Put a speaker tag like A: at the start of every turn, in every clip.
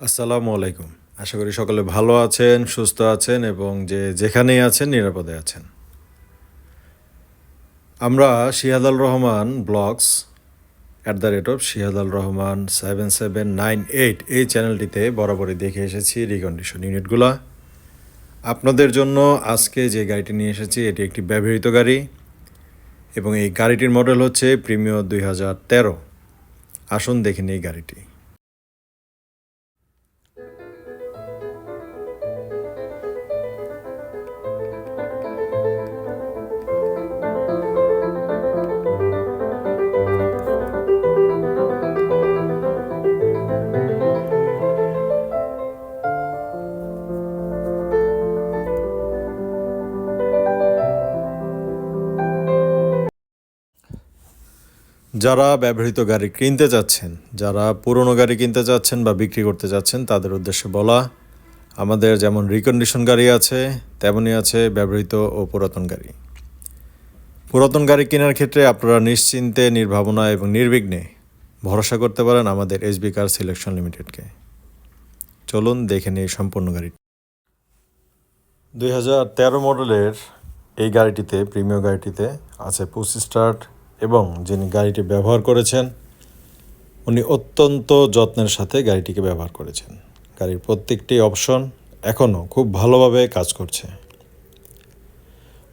A: আসসালামু আলাইকুম। আশা করি সকলে ভালো আছেন, সুস্থ আছেন এবং যে যেখানেই আছেন নিরাপদে আছেন। আমরা Shihadal Rahman blogs at the rate of Shihadal Rahman seven seven nine eight এই চ্যানেলটিতে বরাবরই দেখে এসেছি রিকন্ডিশন ইউনিটগুলা আপনাদের জন্য আজকে যে গাড়িটি নিয়ে এসেছি, এটি একটি ব্যবহৃত গাড়ি এবং এই গাড়িটির মডেল হচ্ছে প্রিমিয়র দুই হাজার তেরো। আসুন দেখে নিই গাড়িটি। যারা ব্যবহৃত গাড়ি কিনতে যাচ্ছেন, যারা পুরনো গাড়ি কিনতে যাচ্ছেন বা বিক্রি করতে যাচ্ছেন, তাদের উদ্দেশ্যে বলা, আমাদের যেমন রিকন্ডিশন গাড়ি আছে তেমনই আছে ব্যবহৃত ও পুরাতন গাড়ি। পুরাতন গাড়ি কেনার ক্ষেত্রে আপনারা নিশ্চিন্তে, নির্ভাবনা এবং নির্বিঘ্নে ভরসা করতে পারেন আমাদের এসবি কার সিলেকশন লিমিটেডকে চলুন দেখে নিই সম্পূর্ণ গাড়িটি। দুই হাজার তেরো মডেলের এই গাড়িটিতে প্রিমিয়ার গাড়িটিতে আছে পুশ স্টার্ট এবং যিনি গাড়িটি ব্যবহার করেছেন, উনি অত্যন্ত যত্নের সাথে গাড়িটিকে ব্যবহার করেছেন। গাড়ির প্রত্যেকটি অপশন এখনও খুব ভালোভাবে কাজ করছে।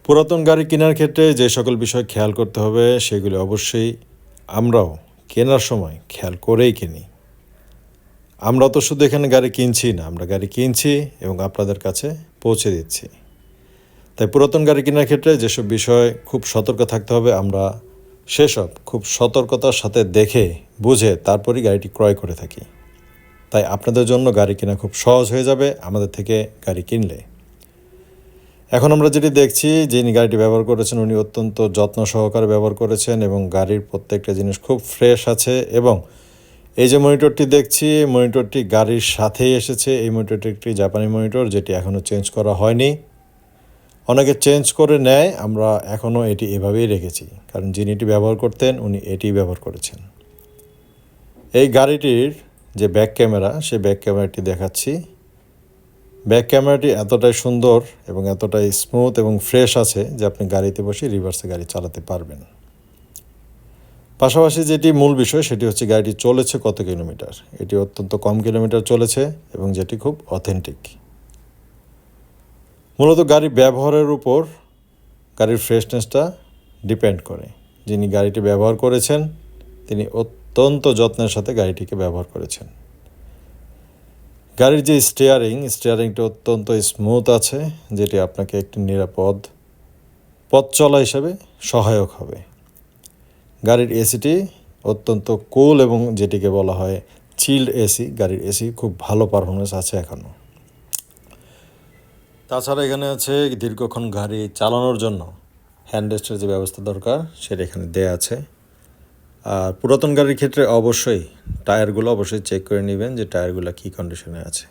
A: পুরাতন গাড়ি কেনার ক্ষেত্রে যে সকল বিষয় খেয়াল করতে হবে, সেগুলি অবশ্যই আমরাও কেনার সময় খেয়াল করেই কিনি। আমরা তো শুধু এখানে গাড়ি কিনছি না, আমরা গাড়ি কিনছি এবং আপনাদের কাছে পৌঁছে দিচ্ছি। তাই পুরাতন গাড়ি কেনার ক্ষেত্রে যেসব বিষয় খুব সতর্ক থাকতে হবে, আমরা সেসব খুব সতর্কতার সাথে দেখে, বুঝে তারপরই গাড়িটি ক্রয় করে থাকি। তাই আপনাদের জন্য গাড়ি কেনা খুব সহজ হয়ে যাবে আমাদের থেকে গাড়ি কিনলে। এখন আমরা যেটি দেখছি, যিনি গাড়িটি ব্যবহার করেছেন উনি অত্যন্ত যত্ন সহকারে ব্যবহার করেছেন এবং গাড়ির প্রত্যেকটা জিনিস খুব ফ্রেশ আছে এবং এই যে মনিটরটি দেখছি, মনিটরটি গাড়ির সাথেই এসেছে। এই মনিটরটি একটি জাপানি মনিটর, যেটি এখনও চেঞ্জ করা হয়নি। অনেকে চেঞ্জ করে নেয়, আমরা এখনও এটি এভাবেই রেখেছি। কারণ যিনি এটি ব্যবহার করতেন, উনি এটি ব্যবহার করেছেন। এই গাড়িটির যে ব্যাক ক্যামেরা, সেই ব্যাক ক্যামেরাটি দেখাচ্ছি। ব্যাক ক্যামেরাটি এতটাই সুন্দর এবং এতটাই স্মুথ এবং ফ্রেশ আছে যে আপনি গাড়িতে বসে রিভার্সে গাড়ি চালাতে পারবেন। পাশাপাশি যেটি মূল বিষয়, সেটি হচ্ছে গাড়িটি চলেছে কত কিলোমিটার? এটি অত্যন্ত কম কিলোমিটার চলেছে এবং যেটি খুব অথেন্টিক মূলত গাড়ি ব্যবহারের উপর গাড়ির ফ্রেশনেসটা ডিপেন্ড করে। যিনি গাড়িটি ব্যবহার করেছেন, তিনি অত্যন্ত যত্নের সাথে গাড়িটিকে ব্যবহার করেছেন। গাড়ির যে স্টিয়ারিং স্টিয়ারিংটা অত্যন্ত স্মুথ আছে, যেটি আপনাকে একটি নিরাপদ পথ চলা হিসাবে সহায়ক হবে। গাড়ির এসিটি অত্যন্ত কুল এবং যেটিকে বলা হয় চিল্ড এসি গাড়ির এসি খুব ভালো পারফরমেন্স আছে এখনও তাছাড়া এখানে আছে দীর্ঘক্ষণ গাড়ি চালানোর জন্য হ্যান্ডরেস্টের যে ব্যবস্থা দরকার, সেটা এখানে দেয়া আছে। আর পুরাতন গাড়ির ক্ষেত্রে অবশ্যই টায়ারগুলো অবশ্যই চেক করে নেবেন যে টায়ারগুলো কী কন্ডিশনে আছে।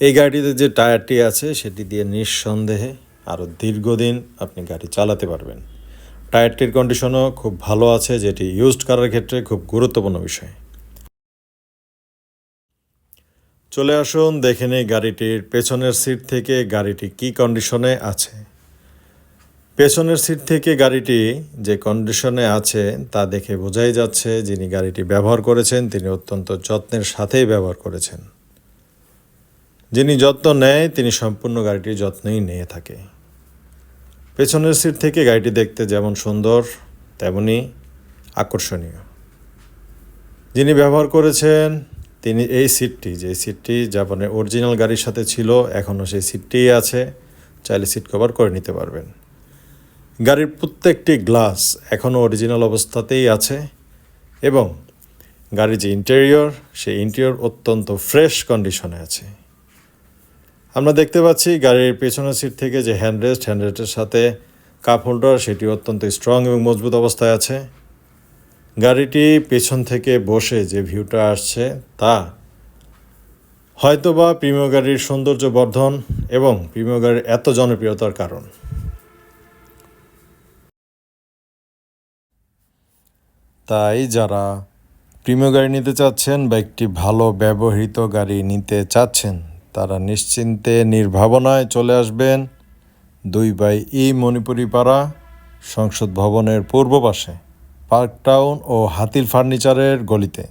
A: এই গাড়িটিতে যে টায়ারটি আছে, সেটি দিয়ে নিঃসন্দেহে আরও দীর্ঘদিন আপনি গাড়ি চালাতে পারবেন। টায়ারটির কন্ডিশনও খুব ভালো আছে, যেটি ইউজড করার ক্ষেত্রে খুব গুরুত্বপূর্ণ বিষয়। চলে আসুন, দেখে নেই গাড়িটির পেছনের সিট থেকে গাড়িটি কি কন্ডিশনে আছে। পেছনের সিট থেকে গাড়িটি যে কন্ডিশনে আছে, তা দেখে বোঝাই যাচ্ছে যিনি গাড়িটি ব্যবহার করেছেন, তিনি অত্যন্ত যত্নের সাথেই ব্যবহার করেছেন। যিনি যত্ন নেয়, তিনি সম্পূর্ণ গাড়িটির যত্নই নিয়ে থাকে। পেছনের সিট থেকে গাড়িটি দেখতে যেমন সুন্দর, তেমনি আকর্ষণীয়। যিনি ব্যবহার করেছেন তিনি এই সিটটি, যে সিটটি জাপানের অরিজিনাল গাড়ির সাথে ছিল, এখনও সেই সিটটিই আছে, চাইলে সিট কভার করে নিতে পারবেন। গাড়ির প্রত্যেকটি গ্লাস এখনও অরিজিনাল অবস্থাতেই আছে এবং গাড়ির যে ইন্টেরিয়র সেই ইন্টেরিয়র অত্যন্ত ফ্রেশ কন্ডিশনে আছে। আমরা দেখতে পাচ্ছি গাড়ির পেছনের সিট থেকে যে হ্যান্ডরেস্ট হ্যান্ডরেস্টের সাথে কাপ হোল্ডার সেটি অত্যন্ত স্ট্রং এবং মজবুত অবস্থায় আছে। গাড়িটি পেছন থেকে বসে যে ভিউটা আসছে তা হয়তোবা প্রিমিয় গাড়ির সৌন্দর্য বর্ধন এবং প্রিমিয় গাড়ির এত জনপ্রিয়তার কারণ। তাই যারা প্রিমিয় গাড়ি নিতে চাচ্ছেন বা একটি ভালো ব্যবহৃত গাড়ি নিতে চাচ্ছেন, তারা নিশ্চিন্তে নির্ভাবনায় চলে আসবেন দুই বাই ই মণিপুরি পাড়া সংসদ ভবনের পূর্ব পাশে। পার্ক টাউন ও হাতিল ফার্নিচারের গলিতে,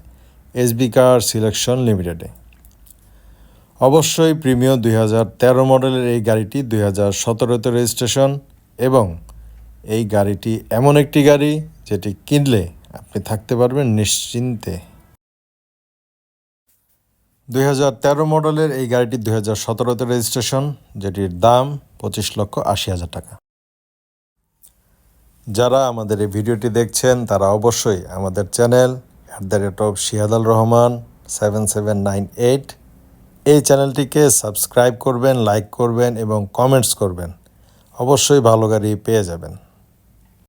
A: এসবি কার সিলেকশন লিমিটেডে। অবশ্যই প্রিমিয় দুই মডেলের এই গাড়িটি দুই হাজার সতেরোতে রেজিস্ট্রেশন এবং এই গাড়িটি এমন একটি গাড়ি যেটি কিনলে আপনি থাকতে পারবেন নিশ্চিন্তে। দুই হাজার তেরো মডেলের এই গাড়িটি দুই হাজার সতেরোতে রেজিস্ট্রেশন, যেটির দাম পঁচিশ লক্ষ আশি হাজার টাকা। যারা আমাদের এই ভিডিওটি দেখছেন, তারা অবশ্যই আমাদের channel at the rate of Shihadal Rahman seven seven nine eight এই চ্যানেলটিকে সাবস্ক্রাইব করবেন লাইক করবেন এবং কমেন্টস করবেন। অবশ্যই ভালো গাড়ি পেয়ে যাবেন।